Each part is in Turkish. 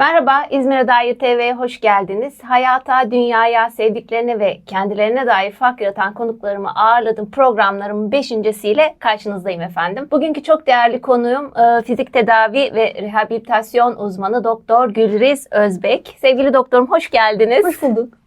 Merhaba, İzmir'e dair TV'ye hoş geldiniz. Hayata, dünyaya, sevdiklerine ve kendilerine dair fark yaratan konuklarımı ağırladım. Programlarımın beşincisiyle karşınızdayım efendim. Bugünkü çok değerli konuğum e, fizik tedavi ve rehabilitasyon uzmanı Doktor Gülriz Özbek. Sevgili doktorum hoş geldiniz. Hoş bulduk.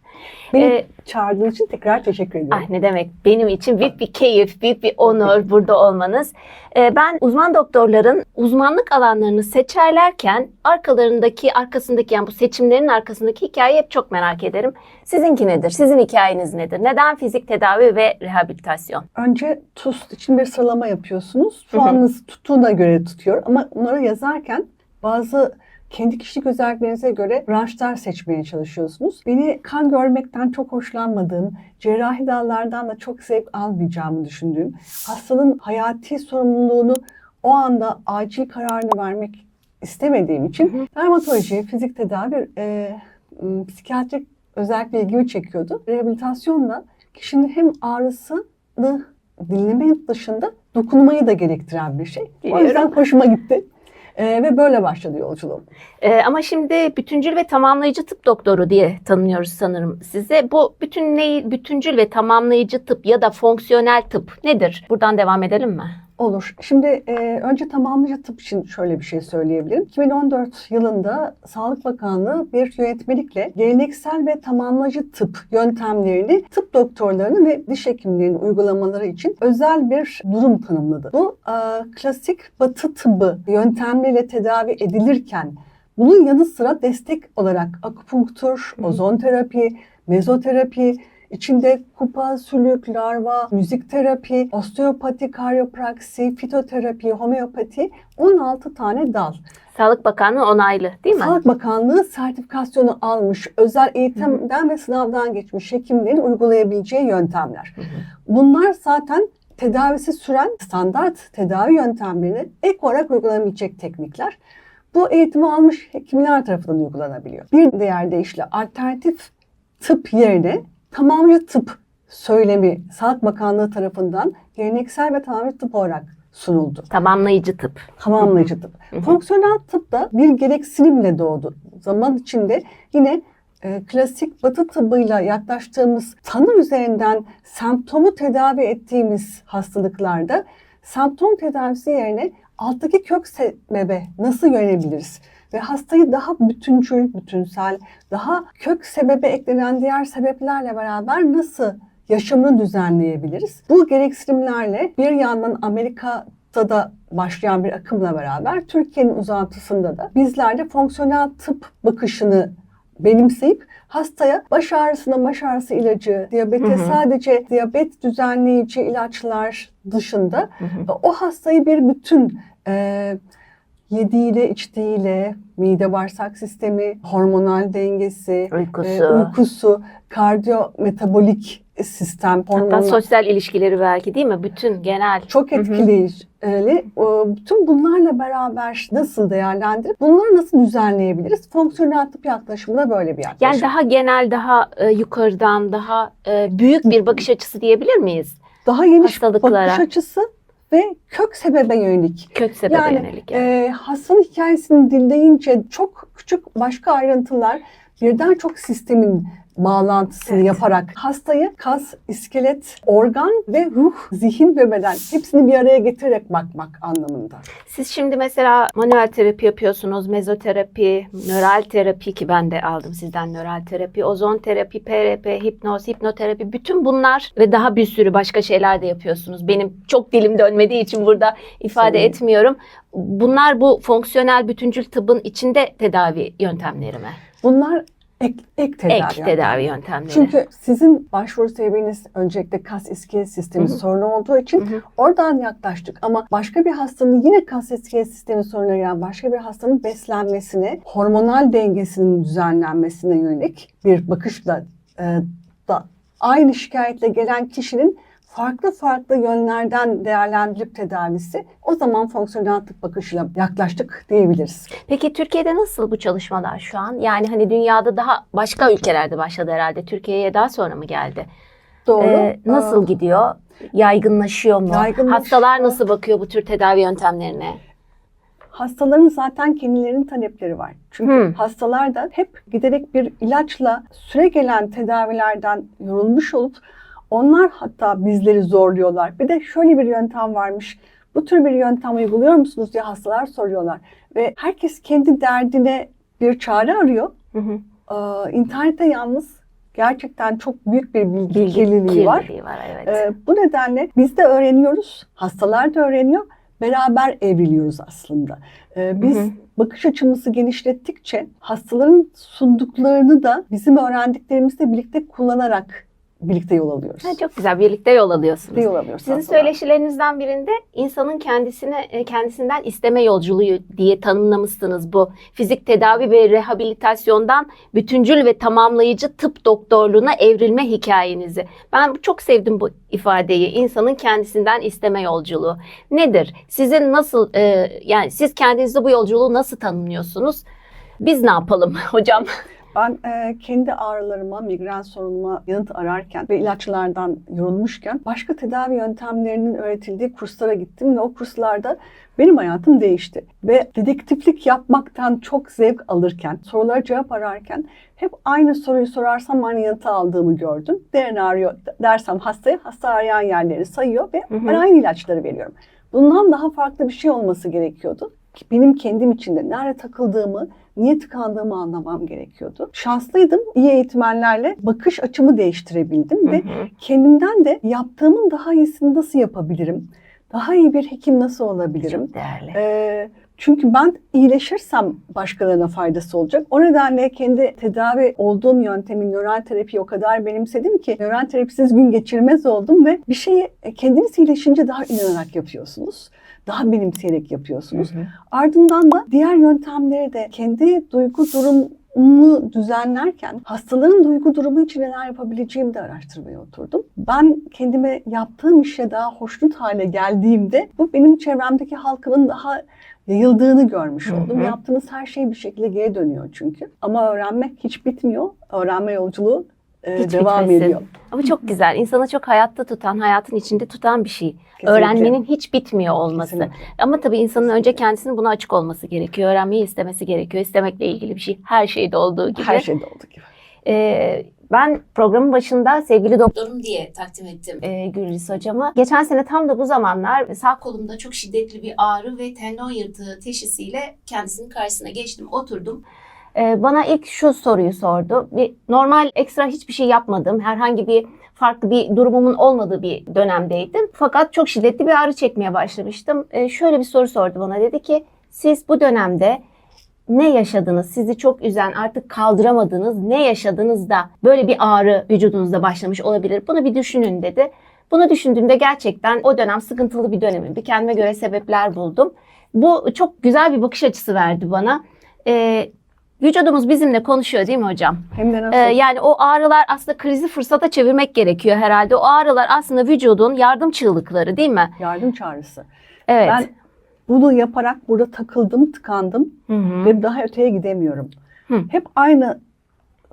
Beni Ee, çağırdığın için tekrar teşekkür ediyorum. Ah ne demek benim için büyük bir keyif, büyük bir onur burada olmanız. Ee, ben uzman doktorların uzmanlık alanlarını seçerlerken arkalarındaki, arkasındaki yani bu seçimlerin arkasındaki hikayeyi hep çok merak ederim. Sizinki nedir? Sizin hikayeniz nedir? Neden fizik tedavi ve rehabilitasyon? Önce TUS için bir sıralama yapıyorsunuz. Hı hı. Puanınız tuttuğuna göre tutuyor. Ama bunları yazarken bazı kendi kişilik özelliklerinize göre branşlar seçmeye çalışıyorsunuz. Beni kan görmekten çok hoşlanmadığım, cerrahi dallardan da çok zevk almayacağımı düşündüğüm, hastanın hayati sorumluluğunu o anda acil kararını vermek istemediğim için dermatoloji, fizik tedavi, e, psikiyatrik özellikle ilgimi çekiyordu. Rehabilitasyonla kişinin hem ağrısını dinleme dışında dokunmayı da gerektiren bir şey. O yüzden hoşuma gitti. Ee, ve böyle başladı yolculuğum. Ee, ama şimdi bütüncül ve tamamlayıcı tıp doktoru diye tanımıyoruz sanırım size. Bu bütünleyi, bütüncül ve tamamlayıcı tıp ya da fonksiyonel tıp nedir? Buradan devam edelim mi? Olur. Şimdi e, önce tamamlayıcı tıp için şöyle bir şey söyleyebilirim. 2014 yılında Sağlık Bakanlığı bir yönetmelikle geleneksel ve tamamlayıcı tıp yöntemlerini tıp doktorlarının ve diş hekimlerinin uygulamaları için özel bir durum tanımladı. Bu e, klasik batı tıbbı yöntemleriyle tedavi edilirken bunun yanı sıra destek olarak akupunktur, ozon terapi, mezoterapi, İçinde kupa, sülük, larva, müzik terapi, osteopati, karyopraksi, fitoterapi, homeopati 16 tane dal. Sağlık Bakanlığı onaylı değil mi? Sağlık Bakanlığı sertifikasyonu almış, özel eğitimden ve sınavdan geçmiş hekimlerin uygulayabileceği yöntemler. Bunlar zaten tedavisi süren standart tedavi yöntemlerini ek olarak uygulanabilecek teknikler. Bu eğitimi almış hekimler tarafından uygulanabiliyor. Bir diğer deyişle alternatif tıp yerine tamamcı tıp söylemi Sağlık Bakanlığı tarafından geleneksel ve tamamcı tıp olarak sunuldu. Tamamlayıcı tıp. Tamamlayıcı tıp. Fonksiyonel tıp da bir gereksinimle doğdu. Zaman içinde yine e, klasik batı tıbbıyla yaklaştığımız tanı üzerinden semptomu tedavi ettiğimiz hastalıklarda semptom tedavisi yerine alttaki kök sebebe nasıl yönebiliriz? Ve hastayı daha bütüncül, bütünsel, daha kök sebebe eklenen diğer sebeplerle beraber nasıl yaşamını düzenleyebiliriz? Bu gereksinimlerle bir yandan Amerika'da da başlayan bir akımla beraber Türkiye'nin uzantısında da bizler de fonksiyonel tıp bakışını benimseyip hastaya baş ağrısına baş ağrısı ilacı, diyabete Hı hı. sadece diyabet düzenleyici ilaçlar dışında Hı hı. o hastayı bir bütün e, yediğiyle, içtiğiyle, mide bağırsak sistemi, hormonal dengesi, Uykusu. e, uykusu, kardiyo metabolik sistem, Hatta hormonal sosyal ilişkileri belki değil mi? Bütün genel. çok etkileyici. E, Bütün bunlarla beraber nasıl değerlendirip bunları nasıl düzenleyebiliriz? Fonksiyonel tıp yaklaşımı da böyle bir yaklaşım. Yani daha genel, daha e, yukarıdan, daha e, büyük bir bakış açısı diyebilir miyiz? daha geniş hastalıklara. bakış açısı ve kök sebebe yönelik. Kök sebebe Yani, yönelik. yani. E, hastanın hikayesini dinleyince çok küçük başka ayrıntılar birden çok sistemin bağlantısını Evet. yaparak hastayı kas, iskelet, organ ve ruh, zihin ve beden hepsini bir araya getirerek bakmak anlamında. Siz şimdi mesela manuel terapi yapıyorsunuz, mezoterapi, nöral terapi ki ben de aldım sizden nöral terapi, ozon terapi, PRP, hipnoz, hipnoterapi bütün bunlar ve daha bir sürü başka şeyler de yapıyorsunuz. Benim çok dilim dönmediği için burada ifade Sorun. etmiyorum. Bunlar bu fonksiyonel bütüncül tıbbın içinde tedavi yöntemleri mi? Bunlar ek, ek tedavi. Ek yöntemi. tedavi yöntemleri. Çünkü sizin başvuru sebebiniz öncelikle kas iskelet sistemi Hı hı. sorunu olduğu için Hı hı. oradan yaklaştık. Ama başka bir hastanın yine kas iskelet sistemi sorunu yani başka bir hastanın beslenmesine, hormonal dengesinin düzenlenmesine yönelik bir bakışla e, da aynı şikayetle gelen kişinin farklı farklı yönlerden değerlendirilip tedavisi o zaman fonksiyonel tıp bakışıyla yaklaştık diyebiliriz. Peki Türkiye'de nasıl bu çalışmalar şu an? Yani hani dünyada daha başka ülkelerde başladı herhalde. Türkiye'ye daha sonra mı geldi? Doğru. Ee, nasıl Aa, gidiyor? Yaygınlaşıyor mu? Yaygınlaşıyor. Hastalar nasıl bakıyor bu tür tedavi yöntemlerine? hastaların zaten kendilerinin talepleri var. Çünkü Hmm. hastalar da hep giderek bir ilaçla süre gelen tedavilerden yorulmuş olup onlar hatta bizleri zorluyorlar. Bir de şöyle bir yöntem varmış. Bu tür bir yöntem uyguluyor musunuz diye hastalar soruyorlar. Ve herkes kendi derdine bir çare arıyor. Hı hı. Ee, internette yalnız gerçekten çok büyük bir bilgi, Bilgi kirliliği var. var. Evet. Ee, bu nedenle biz de öğreniyoruz, hastalar da öğreniyor, beraber evriliyoruz aslında. Ee, biz Hı hı. bakış açımızı genişlettikçe hastaların sunduklarını da bizim öğrendiklerimizle birlikte kullanarak birlikte yol alıyoruz. Ha, çok güzel. Birlikte yol alıyorsunuz. Birlikte yol alıyoruz. Sizin söyleşilerinizden birinde insanın kendisine e, kendisinden isteme yolculuğu diye tanımlamışsınız bu. Fizik tedavi ve rehabilitasyondan bütüncül ve tamamlayıcı tıp doktorluğuna evrilme hikayenizi. Ben çok sevdim bu ifadeyi. İnsanın kendisinden isteme yolculuğu. Nedir? Sizin nasıl e, yani siz kendinizde bu yolculuğu nasıl tanımlıyorsunuz? Biz ne yapalım hocam? Ben e, kendi ağrılarıma, migren sorunuma yanıt ararken ve ilaçlardan yorulmuşken başka tedavi yöntemlerinin öğretildiği kurslara gittim ve o kurslarda benim hayatım değişti. Ve dedektiflik yapmaktan çok zevk alırken, sorulara cevap ararken hep aynı soruyu sorarsam aynı yanıtı aldığımı gördüm. Değerini arıyor dersem hastaya, hasta arayan yerleri sayıyor ve Hı hı. ben aynı ilaçları veriyorum. Bundan daha farklı bir şey olması gerekiyordu. Benim kendim içinde nerede takıldığımı, niye tıkandığımı anlamam gerekiyordu. Şanslıydım. İyi eğitmenlerle bakış açımı değiştirebildim ve Hı hı. kendimden de yaptığımın daha iyisini nasıl yapabilirim? Daha iyi bir hekim nasıl olabilirim? Çok değerli. Ee, çünkü ben iyileşirsem başkalarına faydası olacak. O nedenle kendi tedavi olduğum yöntemin nöral terapiyi o kadar benimsedim ki nöral terapisiz gün geçirmez oldum ve bir şeyi kendiniz iyileşince daha inanarak yapıyorsunuz. Daha benimseyerek yapıyorsunuz. Hı hı. Ardından da diğer yöntemleri de kendi duygu durumumu düzenlerken hastaların duygu durumu için neler yapabileceğimi de araştırmaya oturdum. Ben kendime yaptığım işe daha hoşnut hale geldiğimde bu benim çevremdeki halkının daha yayıldığını görmüş Hı oldum. hı. Yaptığınız her şey bir şekilde geri dönüyor çünkü. Ama öğrenmek hiç bitmiyor. Öğrenme yolculuğu e, Hiç devam bitmesin. ediyor. Ama çok güzel. İnsanı çok hayatta tutan, hayatın içinde tutan bir şey. Kesinlikle. Öğrenmenin hiç bitmiyor olması. Kesinlikle. Ama tabii insanın önce kendisinin buna açık olması gerekiyor. Öğrenmeyi istemesi gerekiyor. İstemekle ilgili bir şey. Her şeyde olduğu gibi. Her şeyde olduğu gibi. Ee, ben programın başında sevgili doktor doktorum diye takdim ettim. e, Gülriz hocama. Geçen sene tam da bu zamanlar sağ Kolumda çok şiddetli bir ağrı ve tendon yırtığı teşhisiyle kendisinin karşısına geçtim, oturdum. Ee, bana ilk şu soruyu sordu. Bir, normal ekstra hiçbir şey yapmadım. Herhangi bir farklı bir durumumun olmadığı bir dönemdeydim. Fakat çok şiddetli bir ağrı çekmeye başlamıştım. Ee, şöyle bir soru sordu bana. Dedi ki siz bu dönemde ne yaşadınız? Sizi çok üzen, artık kaldıramadığınız ne yaşadınız da böyle bir ağrı vücudunuzda başlamış olabilir? Bunu bir düşünün dedi. Bunu düşündüğümde gerçekten o dönem sıkıntılı bir dönemimdi. Kendime göre sebepler buldum. Bu çok güzel bir bakış açısı verdi bana. Ee, vücudumuz bizimle konuşuyor değil mi hocam? Hem de nasıl? Ee, yani o ağrılar aslında krizi fırsata çevirmek gerekiyor herhalde. O ağrılar aslında vücudun yardım çığlıkları değil mi? Yardım çağrısı. Evet. Ben bunu yaparak burada takıldım, tıkandım. Hı hı. ve daha öteye gidemiyorum. Hı. Hep aynı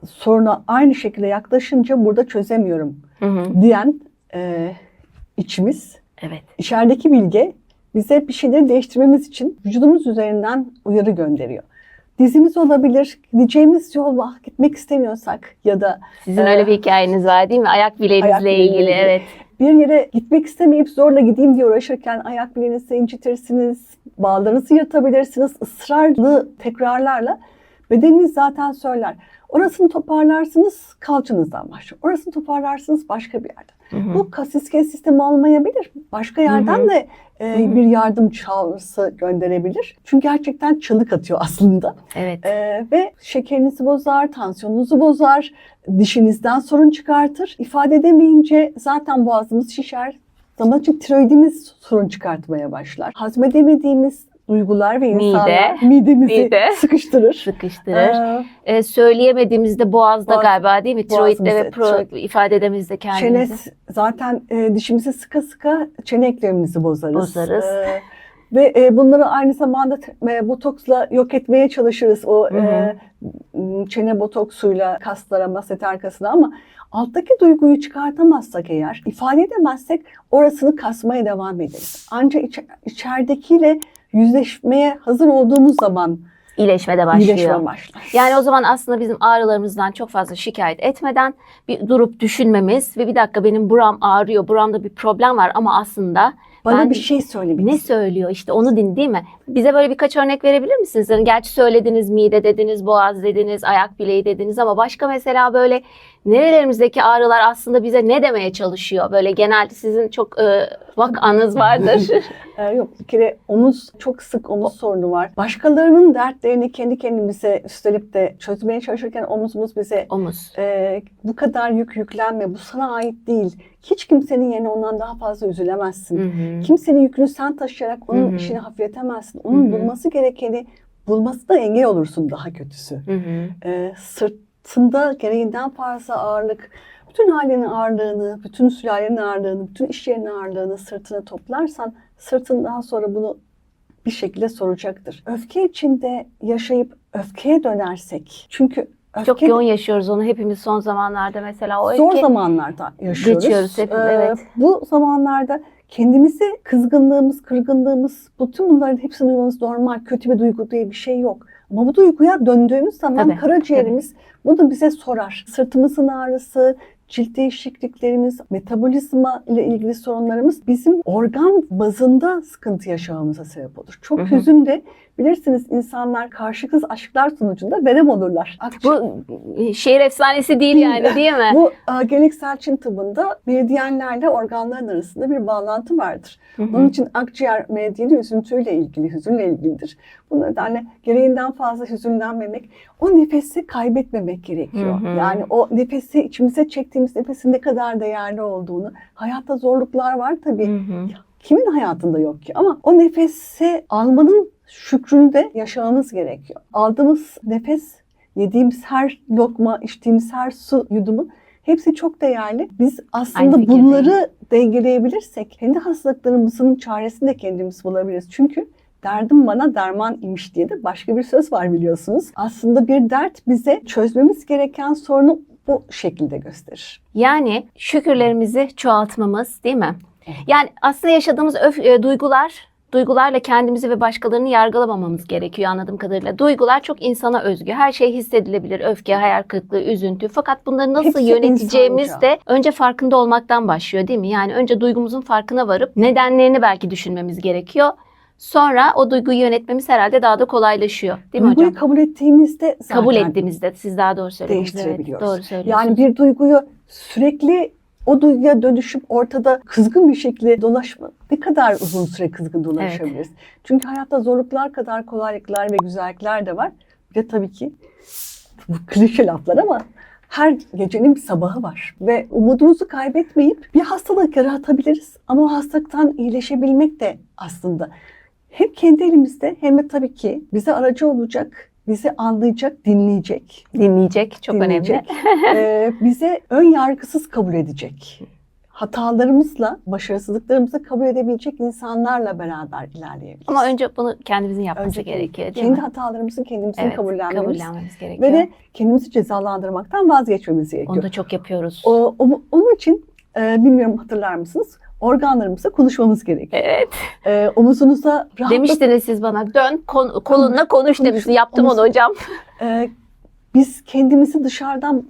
soruna aynı şekilde yaklaşınca burada çözemiyorum Hı hı. diyen e, içimiz, Evet. içerideki bilge bize bir şeyleri değiştirmemiz için vücudumuz üzerinden uyarı gönderiyor. Dizimiz olabilir, gideceğimiz yola gitmek istemiyorsak ya da Sizin Ee, öyle bir hikayeniz var değil mi? Ayak bileğinizle ayak ilgili. ilgili. Evet. bir yere gitmek istemeyip zorla gideyim diye uğraşırken ayak bileğinizi incitirsiniz, bağlarınızı yırtabilirsiniz. ısrarlı tekrarlarla bedeniniz zaten söyler. Orasını toparlarsınız kalçanızdan başlıyor. Orasını toparlarsınız başka bir yerden. Hı hı. Bu kas iskelet sistemi olmayabilir. Başka yerden Hı hı. de e, Hı hı. bir yardım çağrısı gönderebilir. Çünkü gerçekten çığlık atıyor aslında. Evet. Ee, ve şekerinizi bozar, tansiyonunuzu bozar, dişinizden sorun çıkartır. İfade edemeyince zaten boğazımız şişer. Zaman için tiroidimiz sorun çıkartmaya başlar. Hazmedemediğimiz duygular ve Mide. insanlar midemizi Mide. sıkıştırır. Sıkıştırır. Ee, Ee, söyleyemediğimizde boğazda Boğaz- galiba değil mi? Tiroidde ve pro, ifade edemizde kendimizi. çene zaten e, dişimizi sıka sıka çene eklemimizi bozarız. Bozarız. Ee, ve e, bunları aynı zamanda e, botoksla yok etmeye çalışırız. O Hı hı. e, çene botoksuyla kaslara, maset arkasına ama alttaki duyguyu çıkartamazsak eğer, ifade edemezsek orasını kasmaya devam ederiz. Ancak iç, içeridekiyle yüzleşmeye hazır olduğumuz zaman İyileşmede başlıyor. iyileşme başlar. Yani o zaman aslında bizim ağrılarımızdan çok fazla şikayet etmeden bir durup düşünmemiz ve bir dakika benim buram ağrıyor, buramda bir problem var ama aslında Bana ben- bir şey söylemek ne söylüyor işte onu din değil mi? Bize böyle birkaç örnek verebilir misiniz? Yani gerçi söylediniz mide dediniz, boğaz dediniz, ayak bileği dediniz ama başka mesela böyle nerelerimizdeki ağrılar aslında bize ne demeye çalışıyor? Böyle genelde sizin çok e, vakanız vardır. Ee, yok bir kere omuz çok sık omuz sorunu var. Başkalarının dertlerini kendi kendimize üstelip de çözmeye çalışırken omuzumuz bize Omuz. e, bu kadar yük yüklenme bu sana ait değil. Hiç kimsenin yerine ondan daha fazla üzülemezsin. Hı hı. Kimsenin yükünü sen taşıyarak onun Hı hı. işini hafifletemezsin. Onun Hı hı. bulması gerekeni bulmasına engel olursun daha kötüsü. Hı hı. Ee, sırtında gereğinden fazla ağırlık, bütün ailenin ağırlığını, bütün sülalenin ağırlığını, bütün iş yerinin ağırlığını sırtına toplarsan sırtın daha sonra bunu bir şekilde soracaktır. Öfke içinde yaşayıp öfkeye dönersek, çünkü öfke Çok yoğun yaşıyoruz onu hepimiz son zamanlarda mesela. O zor öfke- zamanlarda yaşıyoruz. Geçiyoruz hepimiz, Ee, evet. Bu zamanlarda kendimizi kızgınlığımız, kırgınlığımız, bütün bunların hepsini duymamız normal. Kötü bir duygu diye bir şey yok. Ama bu duyguya döndüğümüz zaman Tabii, karaciğerimiz bunu bize sorar. Sırtımızın ağrısı, cilt değişikliklerimiz, metabolizma ile ilgili sorunlarımız bizim organ bazında sıkıntı yaşamamıza sebep olur. Çok Hı hı. hüzün de bilirsiniz insanlar karşılıksız aşklar sonucunda verem olurlar. Akciğer- Bu şehir efsanesi değil yani değil mi? bu e, geleneksel Çin tıbbında meridyenlerle organların arasında bir bağlantı vardır. Hı hı. Onun için akciğer meridyeni üzüntüyle ilgili, hüzünle ilgilidir. Bu nedenle gereğinden fazla hüzünlenmemek, o nefesi kaybetmemek gerekiyor. Hı hı. Yani o nefesi içimize çektiğimiz nefesin ne kadar değerli olduğunu, hayatta zorluklar var tabii. Hı hı. Kimin hayatında yok ki? Ama o nefesi almanın şükründe yaşamamız gerekiyor. Aldığımız nefes, yediğimiz her lokma, içtiğimiz her su yudumu hepsi çok değerli. Biz aslında bunları dengeleyebilirsek kendi hastalıklarımızın çaresini de kendimiz bulabiliriz. Çünkü derdim bana derman imiş diye de başka bir söz var biliyorsunuz. Aslında bir dert bize çözmemiz gereken sorunu bu şekilde gösterir. Yani şükürlerimizi çoğaltmamız değil mi? Evet. Yani aslında yaşadığımız öf, e, duygular, duygularla kendimizi ve başkalarını yargılamamamız gerekiyor anladığım kadarıyla. Duygular çok insana özgü. Her şey hissedilebilir. Öfke, hayal kırıklığı, üzüntü. Fakat bunları nasıl Hepsi yöneteceğimiz insanca. de önce farkında olmaktan başlıyor değil mi? Yani önce duygumuzun farkına varıp nedenlerini belki düşünmemiz gerekiyor. Sonra o duyguyu yönetmemiz herhalde daha da kolaylaşıyor. Değil mi Duyguyu hocam? kabul ettiğimizde zaten Kabul ettiğimizde siz daha doğru. Evet, değiştirebiliyoruz. doğru söylüyorsunuz. Yani bir duyguyu sürekli o duyguya dönüşüp ortada kızgın bir şekilde dolaşma. Ne kadar uzun süre kızgın dolaşabiliriz? Çünkü hayatta zorluklar kadar kolaylıklar ve güzellikler de var. Bir de tabii ki bu klişe laflar ama her gecenin bir sabahı var. Ve umudumuzu kaybetmeyip bir hastalık yaratabiliriz. Ama o hastalıktan iyileşebilmek de aslında hem kendi elimizde hem de tabii ki bize aracı olacak, bizi anlayacak, dinleyecek dinleyecek çok önemli. dinleyecek. Ee, bize ön yargısız kabul edecek. Hatalarımızla, başarısızlıklarımızı kabul edebilecek insanlarla beraber ilerleyebiliriz. Ama önce bunu kendimizin yapması Önce gerekiyor değil kendi mi? hatalarımızı kendimizin Evet, kabullenmemiz kabullenmemiz gerekiyor. ve de kendimizi cezalandırmaktan vazgeçmemiz gerekiyor. Onu da çok yapıyoruz. O, o- onun için e, bilmiyorum hatırlar mısınız? Organlarımızla konuşmamız gerekiyor. Evet. E, omuzunuza rahatlık Demiştiniz siz bana dön kon- kolunla konuş Konuş. demiştiniz. Yaptım Omuz- onu hocam. Ee, biz kendimizi dışarıdan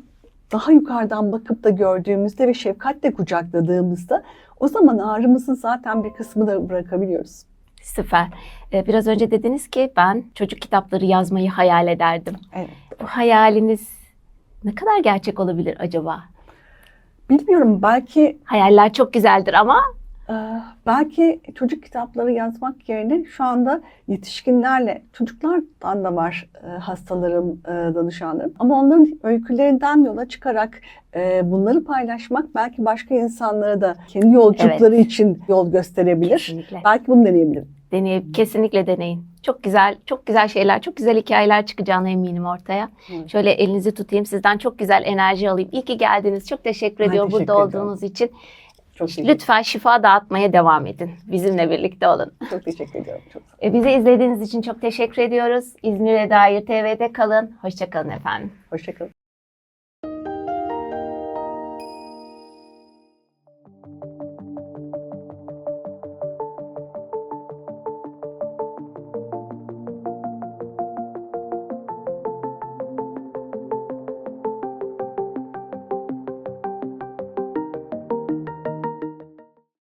daha yukarıdan bakıp da gördüğümüzde ve şefkatle kucakladığımızda o zaman ağrımızın zaten bir kısmını da bırakabiliyoruz. Süper. Ee, biraz önce dediniz ki ben çocuk kitapları yazmayı hayal ederdim. Evet. Bu hayaliniz ne kadar gerçek olabilir acaba? Bilmiyorum belki Hayaller çok güzeldir ama e, belki çocuk kitapları yazmak yerine şu anda yetişkinlerle çocuklardan da var e, hastalarım, e, danışanlarım. Ama onların öykülerinden yola çıkarak e, bunları paylaşmak belki başka insanlara da kendi yolculukları için yol gösterebilir. kesinlikle Belki bunu deneyebilirim. Deneyip kesinlikle deneyin. Çok güzel, çok güzel şeyler, çok güzel hikayeler çıkacağına eminim ortaya. Evet. Şöyle elinizi tutayım, sizden çok güzel enerji alayım. İyi ki geldiniz. Çok teşekkür ediyorum burada ediyorum. olduğunuz için. Çok Lütfen şifa dağıtmaya devam edin. Bizimle birlikte olun. çok teşekkür ediyorum. Çok. E, Bizi izlediğiniz için çok teşekkür ediyoruz. İzmir'e dair TV'de kalın. Hoşçakalın efendim. Hoşçakalın.